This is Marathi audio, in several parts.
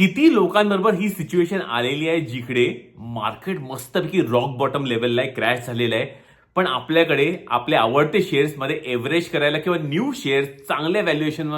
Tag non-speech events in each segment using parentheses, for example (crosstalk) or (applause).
किती लोकांबरोबर ही सिच्युएशन आलेली आहे जिकडे मार्केट मस्तपैकी रॉक बॉटम लेवलला आहे क्रॅश झालेलं आहे. पण आपल्याकडे आपले आवडते शेअर्समध्ये एव्हरेज करायला किंवा न्यू शेअर्स चांगल्या व्हॅल्युएशन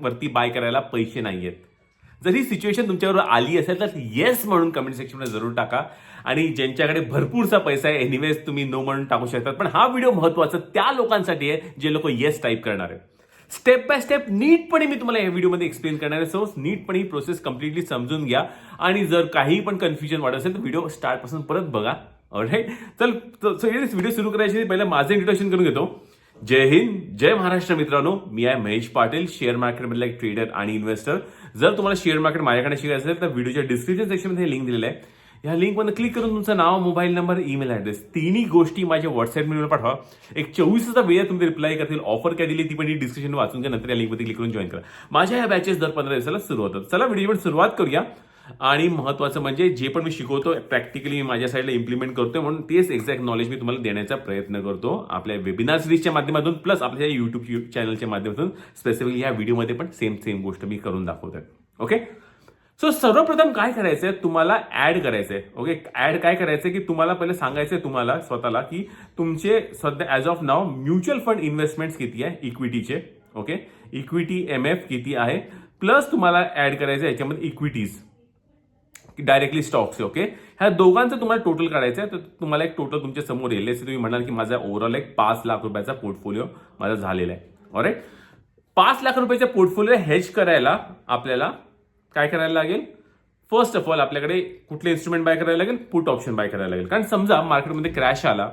वरती बाय करायला पैसे नाही आहेत जर ही सिच्युएशन तुमच्याबरोबर आली असेल तर येस म्हणून कमेंट सेक्शनमध्ये जरूर टाका. आणि ज्यांच्याकडे भरपूरसा पैसा आहे एनिवेज तुम्ही नो म्हणून टाकू शकतात पण हा व्हिडिओ महत्त्वाचा त्या लोकांसाठी आहे जे लोक येस टाईप करणार आहे स्टेप बाय स्टेप नीटपणे मी तुम्हाला या व्हिडिओमध्ये एक्सप्लेन करणार आहे. सो नीटपणे ही प्रोसेस कम्प्लिटली समजून घ्या. आणि जर काही पण कन्फ्युजन वाटत असेल तर व्हिडिओ स्टार्टपासून परत बघा. ऑलराईट चल सो व्हिडिओ सुरू करायची पहिले पहिलं माझं इंट्रोडक्शन करून घेतो. जय हिंद जय महाराष्ट्र मित्रांनो. मी आहे महेश पाटील शेअर मार्केटमधला एक ट्रेडर आणि इन्व्हेस्टर जर तुम्हाला शेअर मार्केट माझ्याकडे शिकायचं असेल तर व्हिडिओच्या डिस्क्रिप्शन सेक्शनमध्ये लिंक दिलेलं आहे. या लिंकमध्ये क्लिक करून तुमचं नाव मोबाईल नंबर ईमेल ॲड्रेस तिन्ही गोष्टी माझ्या व्हॉट्सअप मेलवर पाठवा. एक चोवीसचा वेळ तुम्ही रिप्लाय करतील ऑफर काय दिली ती पण डिस्क्रिप्शन वाचून घ्या नंतर या लिंकमध्ये क्लिक करून जॉईन करा. माझ्या या बॅचेस दर पंधरा दिवसाला सुरू होतात. चला व्हिडिओ सुरुवात करूया. आणि महत्वाचं म्हणजे जे पण मी शिकवतो प्रॅक्टिकली मी माझ्या साईडला इम्प्लिमेंट करतोय म्हणून तेच एक्झॅक्ट नॉलेज मी तुम्हाला देण्याचा प्रयत्न करतो. आपल्या वेबिनार सिरीजच्या माध्यमातून प्लस आपल्या युट्यूब चॅनलच्या माध्यमातून स्पेसिफिकली या व्हिडिओमध्ये पण सेम सेम गोष्ट मी करून दाखवतोय. ओके सो सर्वप्रथम काय करायचंय? तुम्हाला ऍड करायचंय. ओके ऍड काय करायचंय की तुम्हाला पहिले सांगायचंय तुम्हाला स्वतःला की तुमचे सध्या as of now mutual fund investment किती आहे? इक्विटीचे ओके इक्विटी एम एफ किती आहे? प्लस तुम्हाला ऍड करायचं याच्यामध्ये इक्विटीज डायरेक्टली स्टॉक्स ओके ह्या दोघांचं तुम्हाला टोटल काढायचं आहे तर तुम्हाला एक टोटल तुमच्यासमोर येईल. जसे तुम्ही म्हणाल की माझा ओव्हरऑल एक पाच लाख रुपयाचा पोर्टफोलिओ माझा झालेला आहे. ऑरेट पाच लाख रुपयाचा पोर्टफोलिओ हेज करायला आपल्याला काय करायला लागेल? फर्स्ट ऑफ ऑल आपल्याकडे कुठले इन्स्ट्रुमेंट बाय करायला लागेल? पुट ऑप्शन बाय करायला लागेल. कारण समजा मार्केटमध्ये क्रॅश आला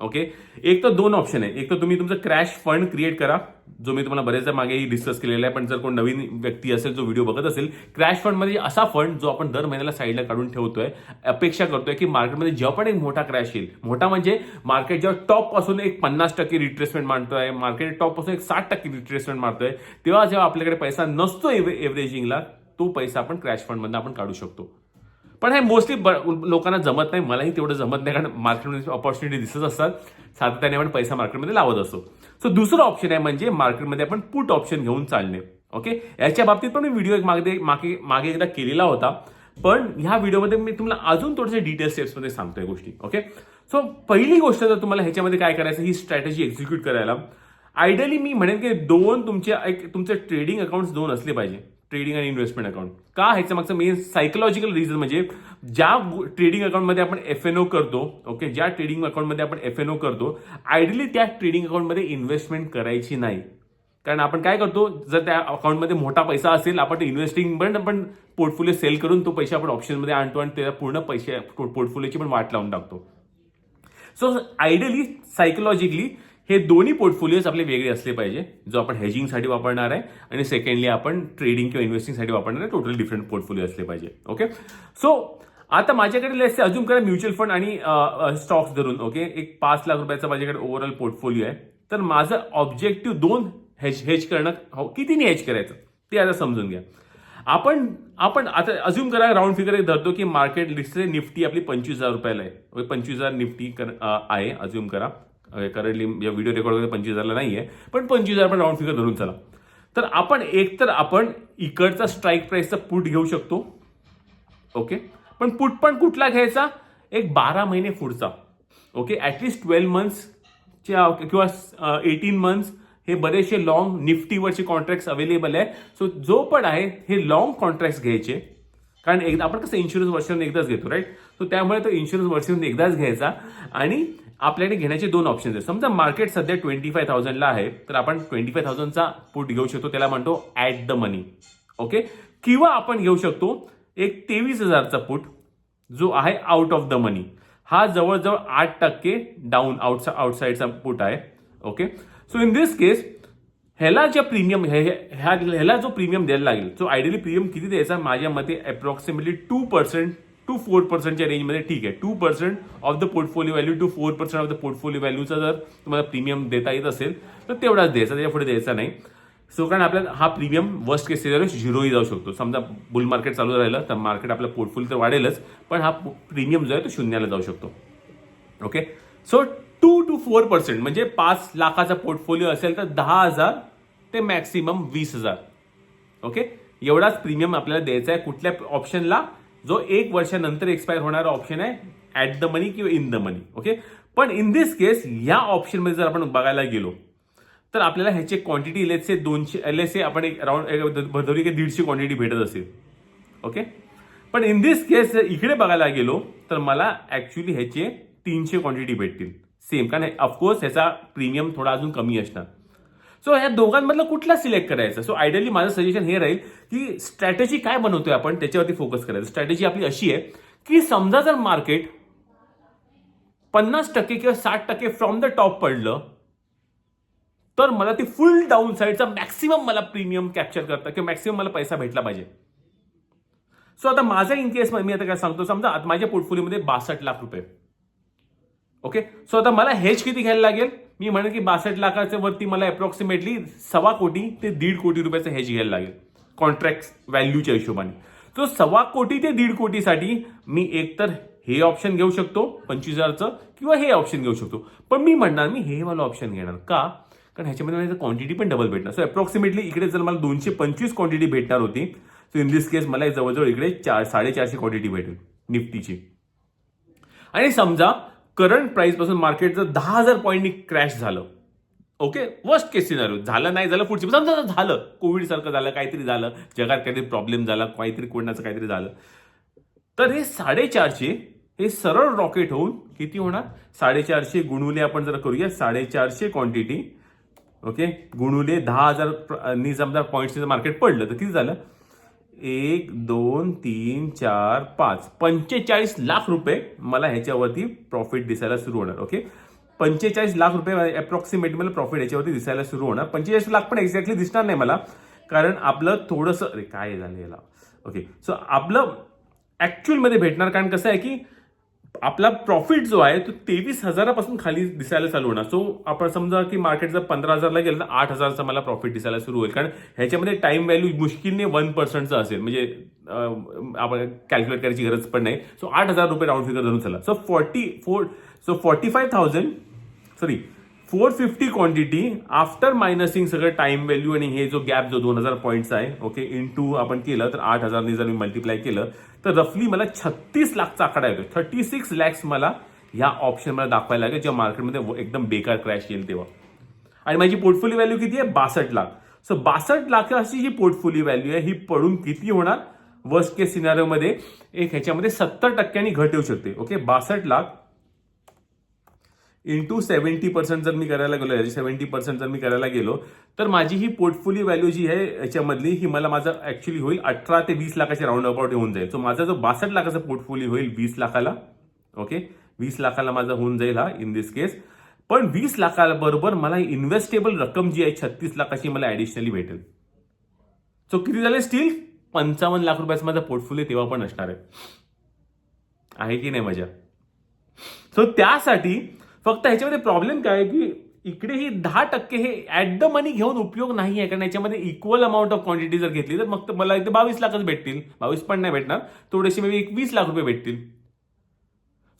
ओके एक तर दोन ऑप्शन आहे. एक तर तुम्ही तुमचं क्रॅश फंड क्रिएट करा जो मी तुम्हाला बरेचदा मागेही डिस्कस केलेला आहे पण जर कोण नवीन व्यक्ती असेल जो व्हिडिओ बघत असेल क्रॅश फंड म्हणजे असा फंड जो आपण दर महिन्याला साईडला काढून ठेवतोय अपेक्षा करतोय की मार्केटमध्ये जेव्हा पण एक मोठा क्रॅश येईल मोठा म्हणजे मार्केट जेव्हा टॉपपासून एक पन्नास टक्के रिट्रेसमेंट मारतोय मार्केट टॉपपासून एक साठ टक्के रिट्रेसमेंट मारतोय तेव्हा जेव्हा आपल्याकडे पैसा नसतो एव्हरेजिंगला तो पैसा आपण क्रॅश फंड आपण काढू शकतो. पण हे मोस्टली लोकांना जमत नाही मलाही तेवढं जमत नाही कारण मार्केटमध्ये ऑपॉर्च्युनिटी दिसत असतात. सातत्याने आपण पैसा मार्केटमध्ये लावत असतो. सो दुसरं ऑप्शन आहे म्हणजे मार्केटमध्ये आपण पुट ऑप्शन घेऊन चालणे. ओके याच्या बाबतीत पण मी व्हिडिओ एक मागे मागे मागे एकदा केलेला होता. पण ह्या व्हिडिओमध्ये मी तुम्हाला अजून थोडेसे डिटेल स्टेप्समध्ये सांगतोय गोष्टी. ओके सो पहिली गोष्ट जर तुम्हाला ह्याच्यामध्ये काय करायचं ही स्ट्रॅटेजी एक्झिक्यूट करायला. आयडियली मी म्हणेन की दोन तुमचे एक तुमचे ट्रेडिंग अकाउंट्स दोन असले पाहिजे. ट्रेडिंग आणि इन्व्हेस्टमेंट अकाउंट का ह्याचं मागचं मेन सायकोलॉजिकल रिझन म्हणजे ज्या ट्रेडिंग अकाउंटमध्ये आपण एफ एन ओ करतो ओके ज्या ट्रेडिंग अकाउंटमध्ये आपण एफ एन ओ करतो आयडियली त्या ट्रेडिंग अकाउंटमध्ये इन्व्हेस्टमेंट करायची नाही. कारण आपण काय करतो जर त्या अकाउंटमध्ये मोठा पैसा असेल आपण इन्व्हेस्टिंग पण आपण पोर्टफोलिओ सेल करून तो पैसे आपण ऑप्शनमध्ये आणतो आणि त्याला पूर्ण पैसे पोर्टफोलिओची पण वाट लावून टाकतो. सो आयडियली सायकोलॉजिकली हे दोन्ही पोर्टफोलिओज आपले वेगळे असले पाहिजे. जो आपण हेजिंगसाठी वापरणार आहे आणि सेकंडली आपण ट्रेडिंग किंवा इन्व्हेस्टिंगसाठी वापरणार आहे टोटल डिफरंट पोर्टफोलिओ असले पाहिजे. ओके सो आता माझ्याकडे लेट्स अजून करा म्युच्युअल फंड आणि स्टॉक्स धरून ओके एक पाच लाख रुपयाचा माझ्याकडे ओव्हरऑल पोर्टफोलिओ आहे. तर माझं ऑब्जेक्टिव्ह दोन हेज हेज करणं हो कितीने हेज करायचं? ते आता समजून घ्या. आपण आपण आता अज्युम करा राऊंड फिगर एक धरतो की मार्केट लिस्ट निफ्टी आपली पंचवीस हजार रुपयाला आहे. म्हणजे पंचवीस हजार निफ्टी कर- आहे अज्युम करा. करंटली या व्हिडिओ रेकॉर्ड करतो पंचवीस हजारला नाही आहे पण पंचवीस हजार आपण राऊंड फिगर धरून चला. तर आपण एक तर आपण इकडचा स्ट्राईक प्राईसचा पुट घेऊ शकतो. ओके पण पुट पण कुठला घ्यायचा? एक बारा महिने पुढचा. ओके ॲटलिस्ट ट्वेल्व मंथ्सच्या किंवा एटीन मंथ्स हे बरेचसे लॉंग निफ्टीवरचे कॉन्ट्रॅक्ट अवेलेबल आहे. सो जो पण आहे हे लॉंग कॉन्ट्रॅक्ट घ्यायचे. कारण एकदा आपण कसं इन्शुरन्स वर्षाने एकदाच घेतो राईट सो त्यामुळे तो इन्शुरन्स वर्षाने एकदाच घ्यायचा. आणि आपल्याकडे घेण्याचे दोन ऑप्शन आहेत. समजा मार्केट सध्या ट्वेंटी फाय थाउजंडला आहे तर आपण ट्वेंटी फाय थाउजंडचा पुट घेऊ शकतो. त्याला म्हणतो ॲट द मनी ओके किंवा आपण घेऊ शकतो एक तेवीस हजारचा पुट जो आहे आउट ऑफ द मनी हा जवळजवळ आठ टक्के डाऊन आउट आउटसाईडचा पुट आहे. Okay so in this case ह्याला ज्या प्रीमियम ह्या ह्याला जो प्रीमियम द्यायला लागेल सो आयडियली प्रीमियम किती द्यायचा? माझ्या मते approximately two percent two four पर्सेंटच्या रेंजमध्ये ठीक आहे. Two percent of the portfolio value two four percent of the portfolio व्हॅल्यूचा जर तुम्हाला प्रीमियम देता येत असेल तर तेवढाच द्यायचा त्याच्या पुढे द्यायचा नाही. सो कारण आपल्याला हा प्रीमियम वर्स्ट केस सिनेरिओ झिरोही जाऊ शकतो. समजा बुल मार्केट चालू राहिलं तर मार्केट आपला पोर्टफोलिओ तर वाढेलच पण हा प्रीमियम जो आहे तो शून्याला जाऊ शकतो. Okay so two two four percent म्हणजे पाच लाखाचा पोर्टफोलिओ असेल तर दहा हजार ते मॅक्सिमम वीस हजार. ओके एवढाच प्रीमियम आपल्याला द्यायचा आहे कुठल्या ऑप्शनला जो एक वर्षानंतर एक्सपायर होणारा ऑप्शन आहे ऍट द मनी किंवा इन द मनी ओके पण इन दिस केस या ऑप्शनमध्ये जर आपण बघायला गेलो तर आपल्याला ह्याची क्वांटिटी लेटसे दोनशे लेटसे आपण एक अराउंड भरधरी दीडशे क्वांटिटी भेटत असेल ओके पण इन दिस केस इकडे बघायला गेलो तर मला ॲक्च्युली ह्याचे तीनशे क्वांटिटी भेटतील. सेम कारण ऑफकोर्स ह्याचा प्रीमियम थोडा अजून कमी असणार. सो ह्या दोघांमधलं कुठला सिलेक्ट करायचं? सो आयडियली माझं सजेशन हे राहील की स्ट्रॅटेजी काय बनवतोय आपण त्याच्यावरती फोकस करायचं. स्ट्रॅटेजी आपली अशी आहे की समजा जर मार्केट पन्नास टक्के किंवा साठ टक्के फ्रॉम द टॉप पडलं तर मला ती फुल डाऊन साईडचा मॅक्सिमम मला प्रीमियम कॅप्चर करता किंवा मॅक्सिमम मला पैसा भेटला पाहिजे. सो आता माझा इन केस मी आता काय सांगतो समजा माझ्या पोर्टफोलिओमध्ये बासष्ट लाख रुपये. ओके सो आता मला हेज किती घ्यायला लागेल? मी म्हणेन की बासष्ट लाखाच्या वरती मला अप्रॉक्सिमेटली सव्वा कोटी ते दीड कोटी रुपयाचं हेज घ्यायला लागेल. कॉन्ट्रॅक्ट व्हॅल्यूच्या हिशोबाने. तो सव्वा कोटी ते दीड कोटीसाठी मी एकतर हे ऑप्शन घेऊ शकतो पंचवीस हजारचं किंवा हे ऑप्शन घेऊ शकतो. पण मी म्हणणार मी हे मला ऑप्शन घेणार. का? कारण ह्याच्यामध्ये मला क्वांटिटी पण डबल भेटणार. सो अप्रॉक्सिमेटली इकडे जर मला दोनशे पंचवीस क्वांटिटी भेटणार होती सो इन दिस केस मला जवळजवळ इकडे चार साडेचारशे क्वांटिटी भेटेल निफ्टीची. आणि समजा करंट प्राईसपासून मार्केटचं मार्केट जर दहा हजार पॉईंटनी क्रॅश झालं. ओके वर्स्ट केस सिनारिओ झालं नाही झालं पुढची. समजा झालं. कोविडसारखं झालं काहीतरी झालं. जगात काहीतरी प्रॉब्लेम झाला काहीतरी कोणाचं काहीतरी झालं. तर हे साडेचारशे हे सरळ रॉकेट होऊन किती होणार? साडेचारशे गुणुले आपण जर करूया. साडेचारशे क्वांटिटी ओके गुणुले दहा हजार नी समजा पॉईंट्सचं मार्केट पडलं तर किती झालं? एक दोन तीन चार पाच. पंचेचाळीस लाख रुपये मला ह्याच्यावरती प्रॉफिट दिसायला सुरू होणार ओके पंचेचाळीस लाख रुपये म्हणजे अप्रॉक्सिमेट मला प्रॉफिट याच्यावरती दिसायला सुरू होणार. पंचेचाळीस लाख पण एक्झॅक्टली दिसणार नाही मला कारण आपलं थोडंसं अरे काय झालं याला? ओके सो आपलं ॲक्च्युअलमध्ये भेटणार कारण कसं आहे की आपला प्रॉफिट जो आहे तो तेवीस हजारापासून खाली दिसायला चालू होणार. सो आपण समजा की मार्केट जर पंधरा हजारला गेलं तर आठ हजारचा मला प्रॉफिट दिसायला सुरू होईल. कारण ह्याच्यामध्ये टाइम व्हॅल्यू मुश्किलने वन पर्सेंटचं असेल. म्हणजे आपण कॅल्क्युलेट करायची गरज पण नाही. सो आठ हजार रुपये राऊंड फिगर धरून चला. So forty four so forty five thousand sorry four fifty quantity after minusing सगळं टाइम व्हॅल्यू आणि हे जो गॅप जो दोन हजार पॉईंटचा आहे ओके इन टू आपण केलं तर आठ हजारनी जर मी मल्टिप्लाय केलं तर रफली मला छत्तीस लाखचा आकडा येतो थर्टी सिक्स लॅक्स मला ह्या ऑप्शन मला दाखवायला लागेल जेव्हा मार्केटमध्ये एकदम बेकार क्रॅश येईल तेव्हा. आणि माझी पोर्टफोलिओ व्हॅल्यू किती आहे? बासष्ट लाख. सो बासष्ट लाखाची जी पोर्टफोलिओ व्हॅल्यू आहे ही पडून किती होणार? वर्स्ट केस सिनारिओमध्ये एक ह्याच्यामध्ये सत्तर टक्क्यांनी घट येऊ शकते ओके बासष्ट लाख इंटू सेवन्टी पर्सेंट जर मी करायला गेलो सेव्हन्टी पर्सेंट जर मी करायला गेलो तर माझी ही पोर्टफोलिओ व्हॅल्यू जी आहे याच्यामधली ही मला माझं ऍक्च्युली होईल अठरा ते वीस लाखाची राऊंड अबाउट होऊन जाईल. सो माझा जो बासष्ट लाखाचा पोर्टफोलिओ होईल वीस लाखाला ओके वीस लाखाला माझा होऊन जाईल हा इन दिस केस पण वीस लाखाबरोबर मला इन्व्हेस्टेबल रक्कम जी आहे छत्तीस लाखाची मला ॲडिशनली भेटेल. सो किती झाले स्टील पंचावन्न लाख रुपयाचा माझा पोर्टफोलिओ तेव्हा पण असणार आहे. आहे की नाही मजा सो त्यासाठी फक्त ह्याच्यामध्ये प्रॉब्लेम काय आहे की इकडे ही दहा टक्के हे ऍट द मनी घेऊन उपयोग नाही आहे. कारण याच्यामध्ये इक्वल अमाऊंट ऑफ क्वांटिटी जर घेतली तर मग मला इथे बावीस लाखच भेटतील. बावीस पण नाही भेटणार. थोडेसे मे एक वीस लाख रुपये भेटतील.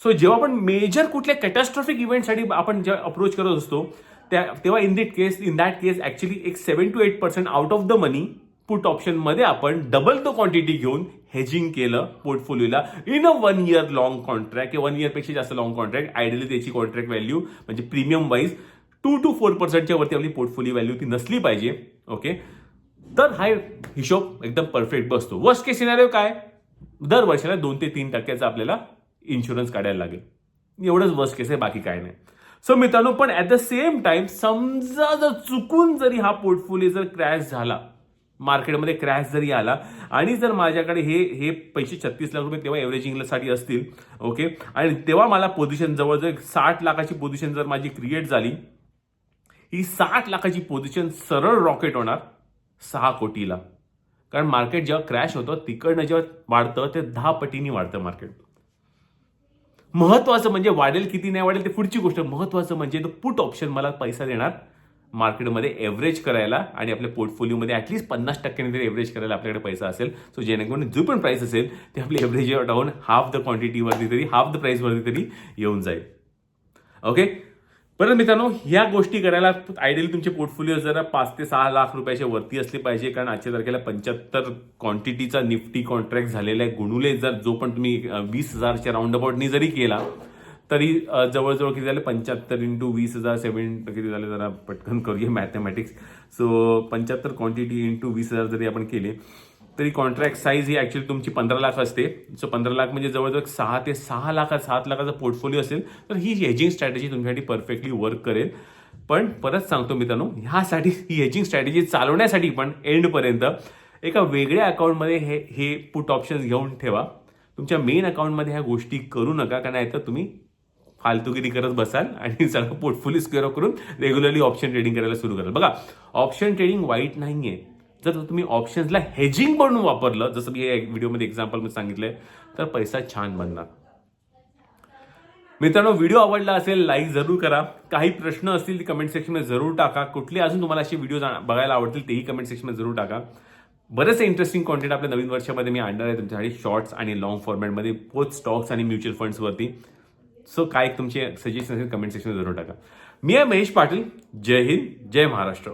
सो जेव्हा आपण मेजर कुठल्या कॅटॅस्ट्रॉफिक इव्हेंटसाठी आपण जेव्हा अप्रोच करत असतो त्या तेव्हा in that case in that case actually एक seven two eight percent out of the money put ऑप्शनमध्ये आपण डबल द क्वांटिटी घेऊन हेजिंग केलं पोर्टफोलिओला in a one year long contract किंवा वन इयरपेक्षा जास्त लॉंग कॉन्ट्रॅक्ट आयडियली त्याची कॉन्ट्रॅक्ट व्हॅल्यू म्हणजे premium wise two two four पर्सेंटच्या वरती आपली पोर्टफोलिओ व्हॅल्यू ती नसली पाहिजे ओके तर हा हिशोब एकदम परफेक्ट बसतो. वर्स्ट केस सिनारिओ काय? दर वर्षाला दोन ते तीन टक्क्याचा आपल्याला इन्शुरन्स काढायला लागेल. एवढंच वर्स्ट केस आहे बाकी काय नाही. सो मित्रांनो पण ॲट द सेम टाइम समजा जर चुकून जरी हा पोर्टफोलिओ जर क्रॅश झाला मार्केटमध्ये क्रॅश जरी आला आणि जर माझ्याकडे हे हे पैसे छत्तीस लाख रुपये तेव्हा एव्हरेजिंगसाठी असतील ओके आणि तेव्हा मला पोझिशन जवळजवळ एक साठ लाखाची पोझिशन जर माझी क्रिएट झाली ही साठ लाखाची पोझिशन सरळ रॉकेट होणार सहा कोटीला. कारण मार्केट जेव्हा क्रॅश होतं तिकडनं जेव्हा वाढतं ते दहा पटीने वाढतं मार्केट महत्वाचं म्हणजे वाढेल किती नाही वाढेल ते पुढची गोष्ट. महत्वाचं म्हणजे तो पुट ऑप्शन मला पैसा देणार मार्केटमध्ये एव्हरेज करायला आणि आपल्या पोर्टफोलिओमध्ये ॲटलीस्ट पन्नास टक्क्यांनी तरी एव्हरेज करायला आपल्याकडे पैसा असेल. सो जेणेकरून जो पण प्राइस असेल ते आपली एव्हरेज डाऊन हाफ द क्वांटिटीवरती तरी हाफ द प्राईसवरती तरी येऊन जाईल. ओके परत मित्रांनो ह्या गोष्टी करायला आयडियली तुमचे पोर्टफोलिओ जरा पाच ते सहा लाख रुपयाच्या वरती असले पाहिजे कारण आजच्या तारखेला पंच्याहत्तर क्वांटिटीचा निफ्टी कॉन्ट्रॅक्ट झालेला आहे. गुणुले जर जो पण तुम्ही वीस हजारच्या राऊंड अबाउटनी जरी केला तरी जवळजवळ किती झाले? पंच्याहत्तर इंटू वीस हजार सेवन किती झाले? जरा पटकन करूया मॅथमॅटिक्स सो पंच्याहत्तर क्वांटिटी इंटू वीस हजार जरी आपण केले तरी कॉन्ट्रॅक्ट साईज ही ॲक्च्युली तुमची पंधरा लाख असते. सो पंधरा लाख म्हणजे जवळजवळ सहा ते सहा लाख सात लाखाचा पोर्टफोलिओ असेल तर ही हेजिंग स्ट्रॅटेजी तुमच्यासाठी परफेक्टली वर्क करेल. पण परत सांगतो मित्रांनो ह्यासाठी ही हेजिंग स्ट्रॅटेजी चालवण्यासाठी पण एंडपर्यंत एका वेगळ्या अकाउंटमध्ये हे हे पुट ऑप्शन्स घेऊन ठेवा. तुमच्या मेन अकाउंटमध्ये ह्या गोष्टी करू नका कारण नाहीतर तुम्ही फालतुगिरी करत बसाल आणि (laughs) सगळं पोर्टफोलिओ स्क्वेअर करून रेग्युलरली ऑप्शन ट्रेडिंग करायला सुरू कराल. बघा ऑप्शन ट्रेडिंग वाईट नाहीये. जर तुम्ही ऑप्शन्सला हेजिंग म्हणून वापरलं जसं मी हे व्हिडिओमध्ये एक्झाम्पल मी सांगितलंय तर पैसा छान बनणार. मित्रांनो व्हिडिओ आवडला असेल लाईक जरूर करा. काही प्रश्न असतील ते कमेंट सेक्शनमध्ये जरूर टाका. कुठले अजून तुम्हाला असे व्हिडिओ बघायला आवडतील तेही कमेंट सेक्शनमध्ये जरूर टाका. बरेचसे इंटरेस्टिंग कॉन्टेंट आपल्या नवीन वर्षामध्ये मी आणणार आहे तुमच्यासाठी शॉर्ट्स आणि लॉंग फॉर्मॅटमध्ये बोथ स्टॉक्स आणि म्युच्युअल फंड्सवरती सो काय तुमचे सजेशन असेल कमेंट सेक्शन जरूर टाका. मी आहे महेश पाटील. जय हिंद जय महाराष्ट्र.